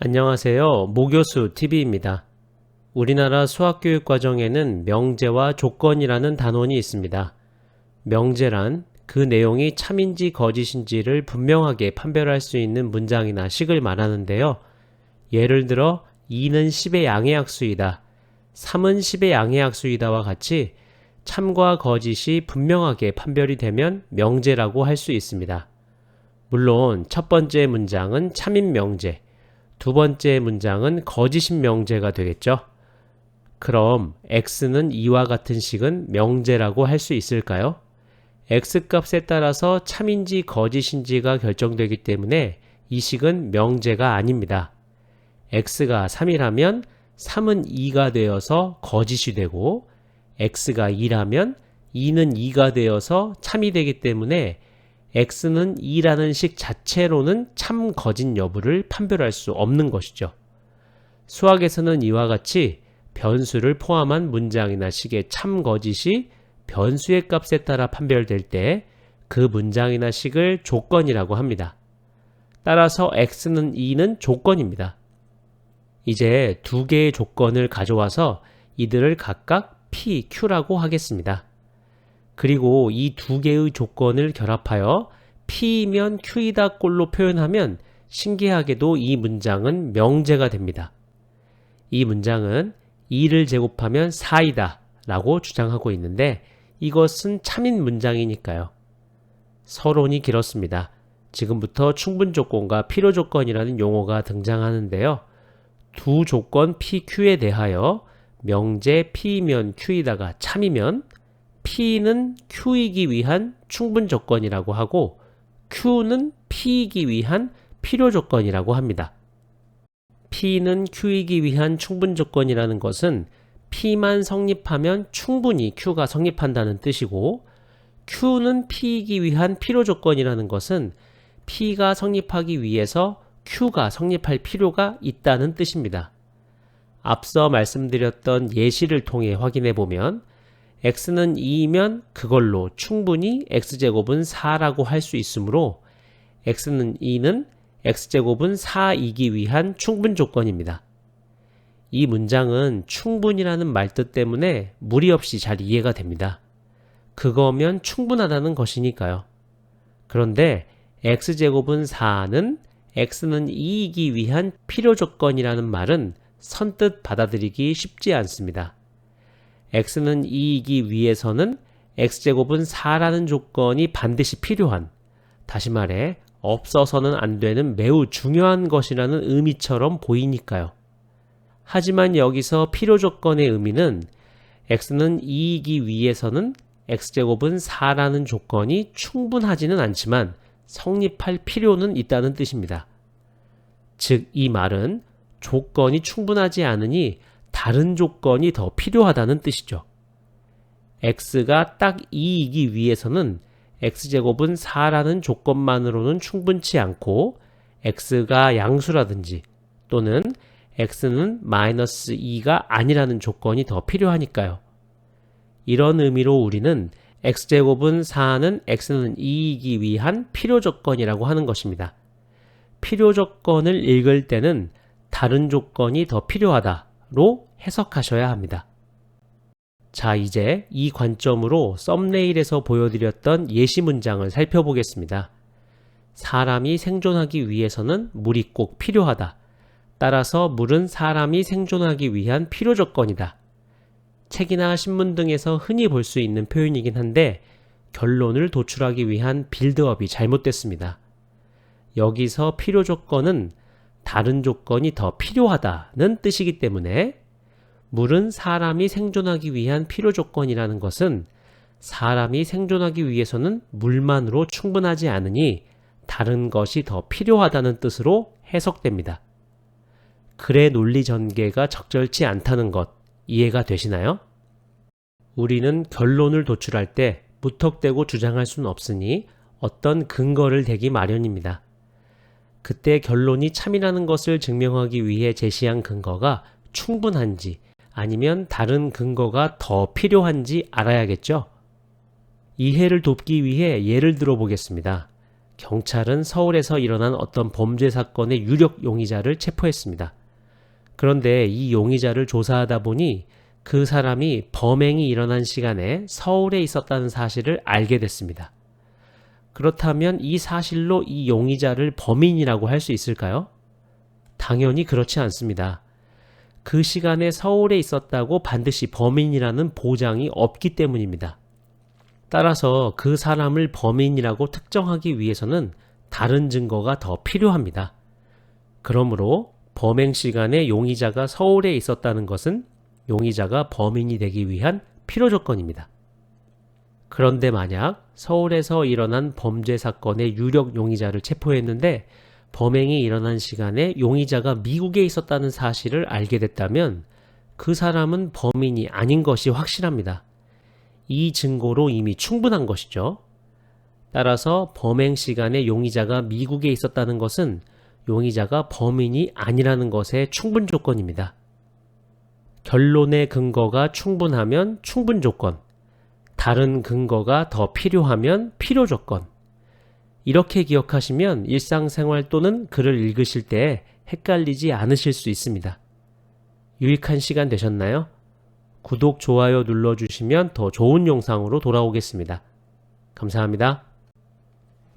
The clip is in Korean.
안녕하세요. 모교수 TV입니다. 우리나라 수학교육 과정에는 명제와 조건이라는 단원이 있습니다. 명제란 그 내용이 참인지 거짓인지를 분명하게 판별할 수 있는 문장이나 식을 말하는데요. 예를 들어 2는 10의 양의 약수이다. 3은 10의 양의 약수이다와 같이 참과 거짓이 분명하게 판별이 되면 명제라고 할 수 있습니다. 물론 첫 번째 문장은 참인 명제, 두 번째 문장은 거짓인 명제가 되겠죠. 그럼 x는 이와 같은 식은 명제라고 할 수 있을까요? x 값에 따라서 참인지 거짓인지가 결정되기 때문에 이 식은 명제가 아닙니다. x가 3이라면 3은 2가 되어서 거짓이 되고 x가 2라면 2는 2가 되어서 참이 되기 때문에 x는 2라는 식 자체로는 참 거짓 여부를 판별할 수 없는 것이죠. 수학에서는 이와 같이 변수를 포함한 문장이나 식의 참 거짓이 변수의 값에 따라 판별될 때 그 문장이나 식을 조건이라고 합니다. 따라서 x는 2는 조건입니다. 이제 두 개의 조건을 가져와서 이들을 각각 p, q라고 하겠습니다. 그리고 이 두 개의 조건을 결합하여 P이면 Q이다 꼴로 표현하면 신기하게도 이 문장은 명제가 됩니다. 이 문장은 2를 제곱하면 4이다 라고 주장하고 있는데 이것은 참인 문장이니까요. 서론이 길었습니다. 지금부터 충분 조건과 필요 조건이라는 용어가 등장하는데요. 두 조건 PQ에 대하여 명제 P이면 Q이다가 참이면 P는 Q이기 위한 충분 조건이라고 하고 Q는 P이기 위한 필요 조건이라고 합니다. P는 Q이기 위한 충분 조건이라는 것은 P만 성립하면 충분히 Q가 성립한다는 뜻이고 Q는 P이기 위한 필요 조건이라는 것은 P가 성립하기 위해서 Q가 성립할 필요가 있다는 뜻입니다. 앞서 말씀드렸던 예시를 통해 확인해 보면 x는 2이면 그걸로 충분히 x제곱은 4라고 할 수 있으므로 x는 2는 x제곱은 4이기 위한 충분 조건입니다. 이 문장은 충분이라는 말뜻 때문에 무리 없이 잘 이해가 됩니다. 그거면 충분하다는 것이니까요. 그런데 x제곱은 4는 x는 2이기 위한 필요 조건이라는 말은 선뜻 받아들이기 쉽지 않습니다. X는 2이기 위해서는 x제곱은 4라는 조건이 반드시 필요한, 다시 말해 없어서는 안 되는 매우 중요한 것이라는 의미처럼 보이니까요. 하지만 여기서 필요 조건의 의미는 x는 2이기 위해서는 x제곱은 4라는 조건이 충분하지는 않지만 성립할 필요는 있다는 뜻입니다. 즉, 이 말은 조건이 충분하지 않으니 다른 조건이 더 필요하다는 뜻이죠. x가 딱 2이기 위해서는 x제곱은 4라는 조건만으로는 충분치 않고 x가 양수라든지 또는 x는 마이너스 2가 아니라는 조건이 더 필요하니까요. 이런 의미로 우리는 x제곱은 4는 x는 2이기 위한 필요 조건이라고 하는 것입니다. 필요 조건을 읽을 때는 다른 조건이 더 필요하다 로 해석하셔야 합니다. 자, 이제 이 관점으로 썸네일에서 보여드렸던 예시 문장을 살펴보겠습니다. 사람이 생존하기 위해서는 물이 꼭 필요하다. 따라서 물은 사람이 생존하기 위한 필요 조건이다. 책이나 신문 등에서 흔히 볼 수 있는 표현이긴 한데 결론을 도출하기 위한 빌드업이 잘못됐습니다. 여기서 필요 조건은 다른 조건이 더 필요하다는 뜻이기 때문에 물은 사람이 생존하기 위한 필요 조건이라는 것은 사람이 생존하기 위해서는 물만으로 충분하지 않으니 다른 것이 더 필요하다는 뜻으로 해석됩니다. 글의 논리 전개가 적절치 않다는 것 이해가 되시나요? 우리는 결론을 도출할 때 무턱대고 주장할 수는 없으니 어떤 근거를 대기 마련입니다. 그때 결론이 참이라는 것을 증명하기 위해 제시한 근거가 충분한지 아니면 다른 근거가 더 필요한지 알아야겠죠? 이해를 돕기 위해 예를 들어 보겠습니다. 경찰은 서울에서 일어난 어떤 범죄 사건의 유력 용의자를 체포했습니다. 그런데 이 용의자를 조사하다 보니 그 사람이 범행이 일어난 시간에 서울에 있었다는 사실을 알게 됐습니다. 그렇다면 이 사실로 이 용의자를 범인이라고 할 수 있을까요? 당연히 그렇지 않습니다. 그 시간에 서울에 있었다고 반드시 범인이라는 보장이 없기 때문입니다. 따라서 그 사람을 범인이라고 특정하기 위해서는 다른 증거가 더 필요합니다. 그러므로 범행 시간에 용의자가 서울에 있었다는 것은 용의자가 범인이 되기 위한 필요 조건입니다. 그런데 만약 서울에서 일어난 범죄 사건의 유력 용의자를 체포했는데 범행이 일어난 시간에 용의자가 미국에 있었다는 사실을 알게 됐다면 그 사람은 범인이 아닌 것이 확실합니다. 이 증거로 이미 충분한 것이죠. 따라서 범행 시간에 용의자가 미국에 있었다는 것은 용의자가 범인이 아니라는 것의 충분 조건입니다. 결론의 근거가 충분하면 충분 조건, 다른 근거가 더 필요하면 필요 조건. 이렇게 기억하시면 일상생활 또는 글을 읽으실 때 헷갈리지 않으실 수 있습니다. 유익한 시간 되셨나요? 구독, 좋아요 눌러주시면 더 좋은 영상으로 돌아오겠습니다. 감사합니다.